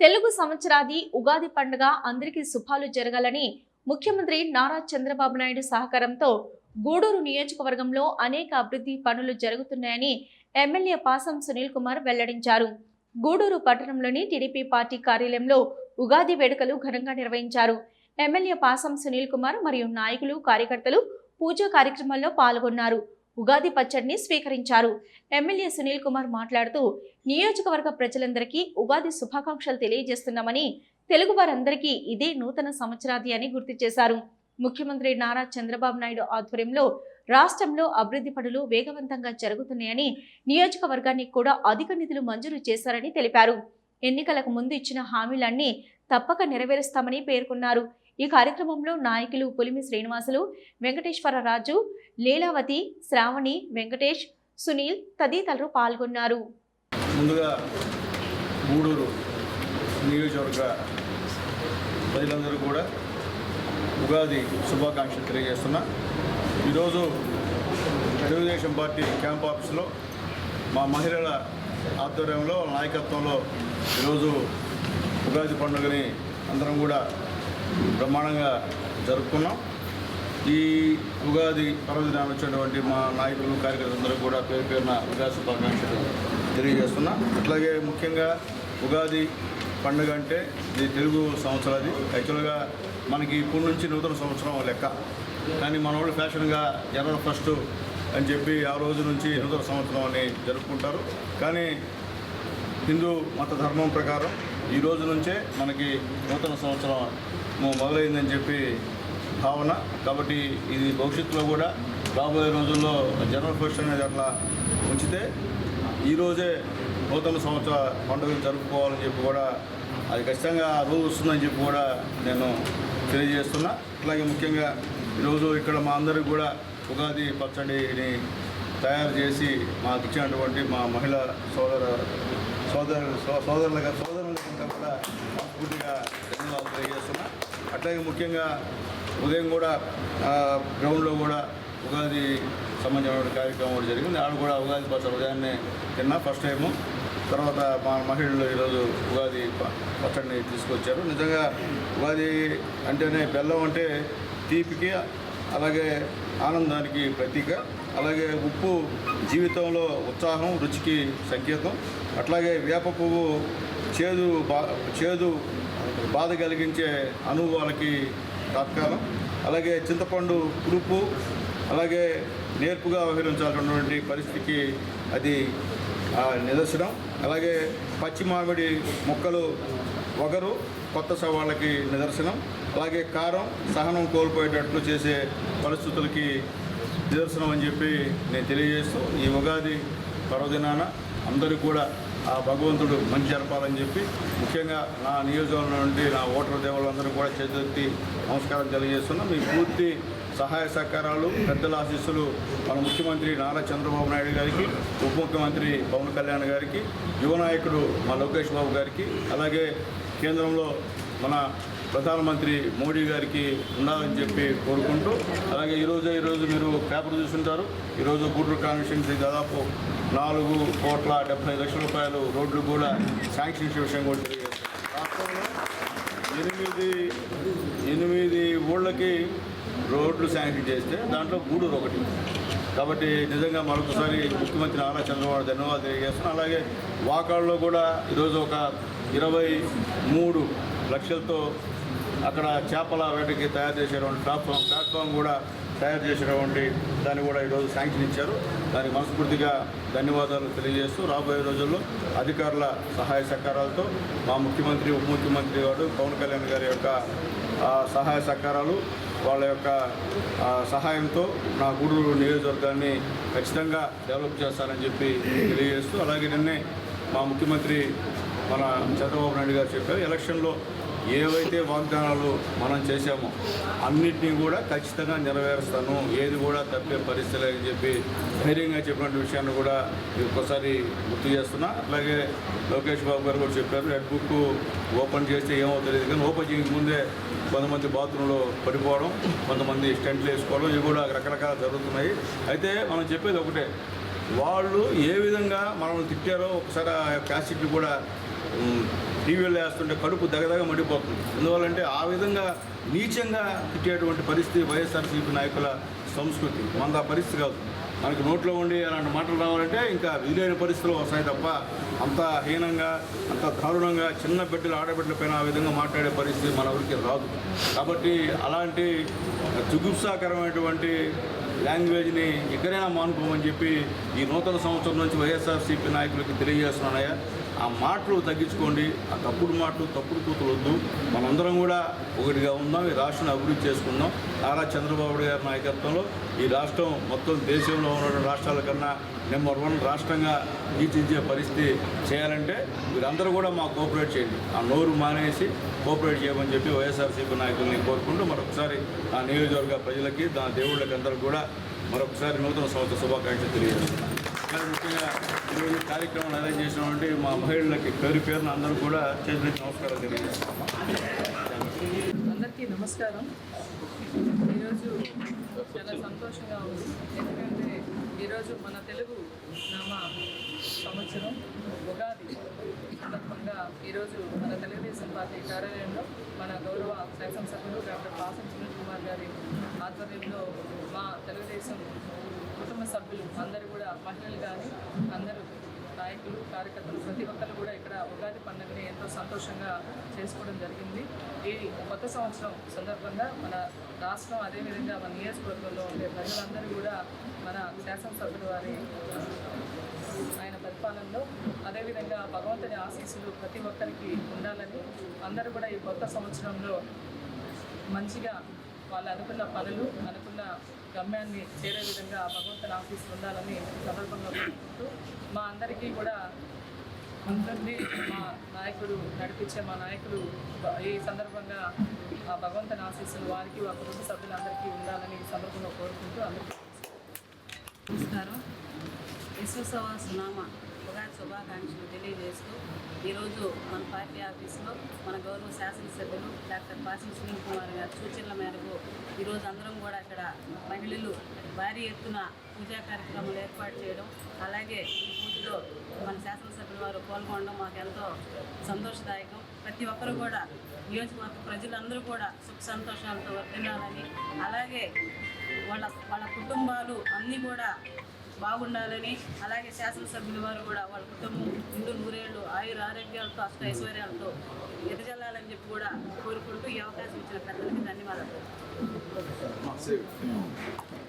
తెలుగు సంవత్సరాది ఉగాది పండుగ అందరికీ శుభాలు జరగాలని ముఖ్యమంత్రి నారా చంద్రబాబు నాయుడు సహకారంతో గూడూరు నియోజకవర్గంలో అనేక అభివృద్ధి పనులు జరుగుతున్నాయని ఎమ్మెల్యే పాసం సునీల్ కుమార్ వెల్లడించారు. గూడూరు పట్టణంలోని టీడీపీ పార్టీ కార్యాలయంలో ఉగాది వేడుకలు ఘనంగా నిర్వహించారు. ఎమ్మెల్యే పాసం సునీల్ కుమార్ మరియు నాయకులు కార్యకర్తలు పూజా కార్యక్రమాల్లో పాల్గొన్నారు. ఉగాది పచ్చడిని స్వీకరించారు. ఎమ్మెల్యే సునీల్ కుమార్ మాట్లాడుతూ నియోజకవర్గ ప్రజలందరికీ ఉగాది శుభాకాంక్షలు తెలియజేస్తున్నామని తెలుగు వారందరికీ ఇదే నూతన సంవత్సరాది అని గుర్తు చేశారు. ముఖ్యమంత్రి నారా చంద్రబాబు నాయుడు ఆధ్వర్యంలో రాష్ట్రంలో అభివృద్ధి పనులు వేగవంతంగా జరుగుతున్నాయని నియోజకవర్గానికి కూడా అధిక నిధులు మంజూరు చేశారని తెలిపారు. ఎన్నికలకు ముందు ఇచ్చిన హామీలన్నీ తప్పక నెరవేరుస్తామని పేర్కొన్నారు. ఈ కార్యక్రమంలో నాయకులు పులిమి శ్రీనివాసులు వెంకటేశ్వరరాజు లీలావతి శ్రావణి వెంకటేష్ సునీల్ తదితరులు పాల్గొన్నారు. ముందుగా గూడూరు నియోజకవర్గ ప్రజలందరూ కూడా ఉగాది శుభాకాంక్షలు తెలియజేస్తున్నా. ఈరోజు తెలుగుదేశం పార్టీ క్యాంప్ ఆఫీస్లో మా మహిళల ఆధ్వర్యంలో నాయకత్వంలో ఈరోజు ఉగాది పండుగని అందరం కూడా బ్రహ్మాండంగా జరుపుకున్నాం. ఈ ఉగాది పర్వదినాన్ని వచ్చినటువంటి మా నాయకులు కార్యకర్తలందరూ కూడా పేరు పేరున ఉగాది శుభాకాంక్షలు తెలియజేస్తున్నా. అట్లాగే ముఖ్యంగా ఉగాది పండుగ అంటే ఇది తెలుగు సంవత్సరాది యాక్చువల్గా మనకి ఇప్పటి నుంచి నూతన సంవత్సరం లెక్క. కానీ మన వాళ్ళు ఫ్యాషన్గా జనవరి ఫస్ట్ అని చెప్పి ఆ రోజు నుంచి నూతన సంవత్సరం అని జరుపుకుంటారు. కానీ హిందూ మత ధర్మం ప్రకారం ఈ రోజు నుంచే మనకి నూతన సంవత్సరం మొదలైందని చెప్పి భావన. కాబట్టి ఇది భవిష్యత్తులో కూడా రాబోయే రోజుల్లో జనరల్ ఫస్ట్ అనేది అట్లా ఉంచితే ఈరోజే నూతన సంవత్సర పండుగలు జరుపుకోవాలని చెప్పి కూడా అది ఖచ్చితంగా రోజు వస్తుందని చెప్పి కూడా నేను తెలియజేస్తున్నా. అట్లాగే ముఖ్యంగా ఈరోజు ఇక్కడ మా అందరికి కూడా ఉగాది పచ్చడిని తయారు చేసి మాకు ఇచ్చినటువంటి మా మహిళా సోదర సోదరు సో- సోదరులుగా సోదరులకంతా కూడా పూర్తిగా ధన్యవాదాలు తెలియజేస్తున్నా. అట్లాగే ముఖ్యంగా ఉదయం కూడా గ్రౌండ్లో కూడా ఉగాది సంబంధించిన కార్యక్రమం కూడా జరిగింది. ఆడ కూడా ఉగాది పచ్చడి ఉదయాన్నే తిన్నా ఫస్ట్ టైము. తర్వాత మా మహిళలు ఈరోజు ఉగాది పచ్చడిని తీసుకొచ్చారు. నిజంగా ఉగాది అంటేనే బెల్లం అంటే తీపికి అలాగే ఆనందానికి ప్రతీక. అలాగే ఉప్పు జీవితంలో ఉత్సాహం రుచికి సంకేతం. అట్లాగే వేప పువ్వు చేదు బా చేదు బాధ కలిగించే అనుభవాలకి తాత్కాలం. అలాగే చింతపండు పులుపు అలాగే నేర్పుగా వ్యవహరించాల్సినటువంటి పరిస్థితికి అది నిదర్శనం. అలాగే పచ్చి మామిడి మొక్కలు వగరు కొత్త సవాళ్ళకి నిదర్శనం. అలాగే కారం సహనం కోల్పోయేటట్లు చేసే పరిస్థితులకి నిదర్శనం అని చెప్పి నేను తెలియజేస్తూ ఈ ఉగాది పర్వదినాన అందరికీ కూడా ఆ భగవంతుడు మంచి జరపాలని చెప్పి ముఖ్యంగా నా నియోజకవర్గం నుండి నా ఓటర్ దేవుళ్ళందరూ కూడా చేతి నమస్కారం తెలియజేస్తున్నాం. మీ పూర్తి సహాయ సహకారాలు పెద్దల ఆశీస్సులు మన ముఖ్యమంత్రి నారా చంద్రబాబు నాయుడు గారికి ఉప ముఖ్యమంత్రి పవన్ కళ్యాణ్ గారికి యువ నాయకుడు మా లోకేష్ బాబు గారికి అలాగే కేంద్రంలో మన ప్రధానమంత్రి మోడీ గారికి ఉండాలని చెప్పి కోరుకుంటూ అలాగే ఈరోజు ఈరోజు మీరు పేపర్ చూస్తుంటారు ఈరోజు గూడూరు కాన్స్టిట్యున్సీ దాదాపు నాలుగు కోట్ల డెబ్బై లక్షల రూపాయలు రోడ్లు కూడా శాంక్షన్ చేసే విషయం కూడా రాష్ట్రంలో ఎనిమిది ఎనిమిది ఊళ్ళకి రోడ్లు శాంక్షన్ చేస్తే దాంట్లో గూడూరు ఒకటి. కాబట్టి నిజంగా మరొకసారి ముఖ్యమంత్రి నారా చంద్రబాబు ధన్యవాదాలు తెలియజేస్తున్నాను. అలాగే వాకాళ్ళలో కూడా ఈరోజు ఒక ఇరవై మూడు లక్షలతో అక్కడ చేపల వేటకి తయారు చేసేటువంటి ప్లాట్ఫామ్ ప్లాట్ఫామ్ కూడా తయారు చేసినటువంటి దాన్ని కూడా ఈరోజు శాంక్షన్ ఇచ్చారు. దానికి మనస్ఫూర్తిగా ధన్యవాదాలు తెలియజేస్తూ రాబోయే రోజుల్లో అధికారుల సహాయ సహకారాలతో మా ముఖ్యమంత్రి ఉప ముఖ్యమంత్రి గారు పవన్ కళ్యాణ్ గారి యొక్క సహాయ సహకారాలు వాళ్ళ యొక్క సహాయంతో నా గూడూరు నియోజకవర్గాన్ని ఖచ్చితంగా డెవలప్ చేస్తానని చెప్పి తెలియజేస్తూ అలాగే నిన్నే మా ముఖ్యమంత్రి మన చంద్రబాబు నాయుడు గారు చెప్పారు. ఎలక్షన్లో ఏవైతే వాగ్దానాలు మనం చేశామో అన్నిటినీ కూడా ఖచ్చితంగా నెరవేరుస్తాను. ఏది కూడా తప్పే పరిస్థితి లేదని చెప్పి ధైర్యంగా చెప్పినటువంటి విషయాన్ని కూడా ఒక్కసారి గుర్తు చేస్తున్నా. అట్లాగే లోకేష్ బాబు గారు కూడా చెప్పారు రెడ్ బుక్ ఓపెన్ చేస్తే ఏమో తెలియదు కానీ ఓపెన్ చేయక ముందే కొంతమంది బాత్రూంలో పడిపోవడం కొంతమంది స్టెంట్లు వేసుకోవడం ఇవి కూడా రకరకాల జరుగుతున్నాయి. అయితే మనం చెప్పేది ఒకటే వాళ్ళు ఏ విధంగా మనల్ని తిట్టారో ఒకసారి ఆ క్యాసెట్లు కూడా టీవీలో వేస్తుంటే కడుపు దగదగ మండిపోతుంది. ఎందువల్లంటే ఆ విధంగా నీచంగా తిట్టేటువంటి పరిస్థితి వైఎస్ఆర్సీపీ నాయకుల సంస్కృతి. మంద పరిస్థితి కాదు. మనకి నోట్లో ఉండి అలాంటి మాటలు రావాలంటే ఇంకా వీలైన పరిస్థితులు వస్తాయి తప్ప అంత హీనంగా అంత దారుణంగా చిన్న బిడ్డలు ఆడబిడ్డల పైన ఆ విధంగా మాట్లాడే పరిస్థితి మన ఊరికి రాదు. కాబట్టి అలాంటి జుగుప్సాకరమైనటువంటి లాంగ్వేజ్ని ఎక్కడైనా మానుకోమని చెప్పి ఈ నూతన సంవత్సరం నుంచి వైఎస్ఆర్సీపీ నాయకులకి తెలియజేస్తున్నాయా ఆ మాటలు తగ్గించుకోండి ఆ తప్పుడు మాటలు తప్పుడు కూతులు వద్దు. మనందరం కూడా ఒకటిగా ఉందాం ఈ రాష్ట్రాన్ని అభివృద్ధి చేసుకుందాం. నారా చంద్రబాబు గారి నాయకత్వంలో ఈ రాష్ట్రం మొత్తం దేశంలో ఉన్న రాష్ట్రాల కన్నా నెంబర్ వన్ రాష్ట్రంగా తీర్చిదిద్దే పరిస్థితి చేయాలంటే మీరందరూ కూడా మాకు కోఆపరేట్ చేయండి. ఆ నోరు మానేసి కోఆపరేట్ చేయమని చెప్పి వైఎస్ఆర్సీపీ నాయకుల్ని కోరుకుంటూ మరొకసారి ఆ నియోజకవర్గ ప్రజలకి దాని దేవుళ్ళకి అందరూ కూడా మరొకసారి నూతన సంవత్సర శుభాకాంక్షలు తెలియజేస్తున్నాను. మరి ముఖ్యంగా ఈరోజు కార్యక్రమం అరేంజ్ చేసినటువంటి మా మహిళలకి పేరు పేరున అందరూ కూడా చేసిన నమస్కారం తెలియజేస్తాం. అందరికీ నమస్కారం. ఈరోజు చాలా సంతోషంగా ఉంది. ఎందుకంటే ఈరోజు మన తెలుగు నామ సంవత్సరం ఉగాది సందర్భంగా ఈరోజు మన తెలుగుదేశం పార్టీ కార్యాలయంలో మన గౌరవ శాసనసభ్యులు డాక్టర్ పాసం సునీల్ కుమార్ గారి ఆధ్వర్యంలో మా తెలుగుదేశం కుటుంబ సభ్యులు అందరూ కూడా మహిళలు కానీ అందరూ నాయకులు కార్యకర్తలు ప్రతి ఒక్కరు కూడా ఇక్కడ ఉగాది పండుగని ఎంతో సంతోషంగా చేసుకోవడం జరిగింది. ఈ కొత్త సంవత్సరం సందర్భంగా మన రాష్ట్రం అదేవిధంగా మన నియోజకవర్గంలో ఉండే ప్రజలందరూ కూడా మన శాసనసభ్యుల వారి ఆయన పరిపాలనలో అదేవిధంగా భగవంతుని ఆశీస్సులు ప్రతి ఒక్కరికి ఉండాలని అందరూ కూడా ఈ కొత్త సంవత్సరంలో మంచిగా వాళ్ళ అనుకున్న పనులు అనుకున్న గమ్యాన్ని చేరే విధంగా ఆ భగవంతుని ఆఫీస్ ఉండాలని సందర్భంగా కోరుకుంటూ మా అందరికీ కూడా ఉంటుంది మా నాయకుడు నడిపించే మా నాయకులు ఈ సందర్భంగా ఆ భగవంతుని ఆశీస్సులు వారికి ఆ కుటుంబ సభ్యులందరికీ ఉండాలని ఈ సందర్భంగా కోరుకుంటూ అందరికీ నమస్కారం. విశ్వసభ సునామా. శుభాకాంక్షలు తెలియజేస్తూ ఈరోజు మన పార్టీ ఆఫీస్లో మన గౌరవ శాసనసభ్యులు డాక్టర్ పాసిం సునీల్ కుమార్ గారి సూచనల మేరకు ఈరోజు అందరం కూడా అక్కడ మహిళలు భారీ ఎత్తున పూజా కార్యక్రమాలు ఏర్పాటు చేయడం అలాగే ఈ పూజలో మన శాసనసభ్యుల వారు పాల్గొనడం మాకు ఎంతో సంతోషదాయకం. ప్రతి ఒక్కరు కూడా నియోజకవర్గ ప్రజలందరూ కూడా సుఖ సంతోషాలతో వర్తిల్లాలని అలాగే వాళ్ళ వాళ్ళ కుటుంబాలు అన్నీ కూడా బాగుండాలని అలాగే శాసనసభ్యుల వారు కూడా వాళ్ళ కుటుంబం నిండు నూరేళ్ళు ఆయుర ఆరోగ్యాలతో అష్ట ఐశ్వర్యాలతో ఎదజల్లాలని చెప్పి కూడా కోరుకుంటూ ఈ అవకాశం ఇచ్చిన పెద్దలకి ధన్యవాదాలు.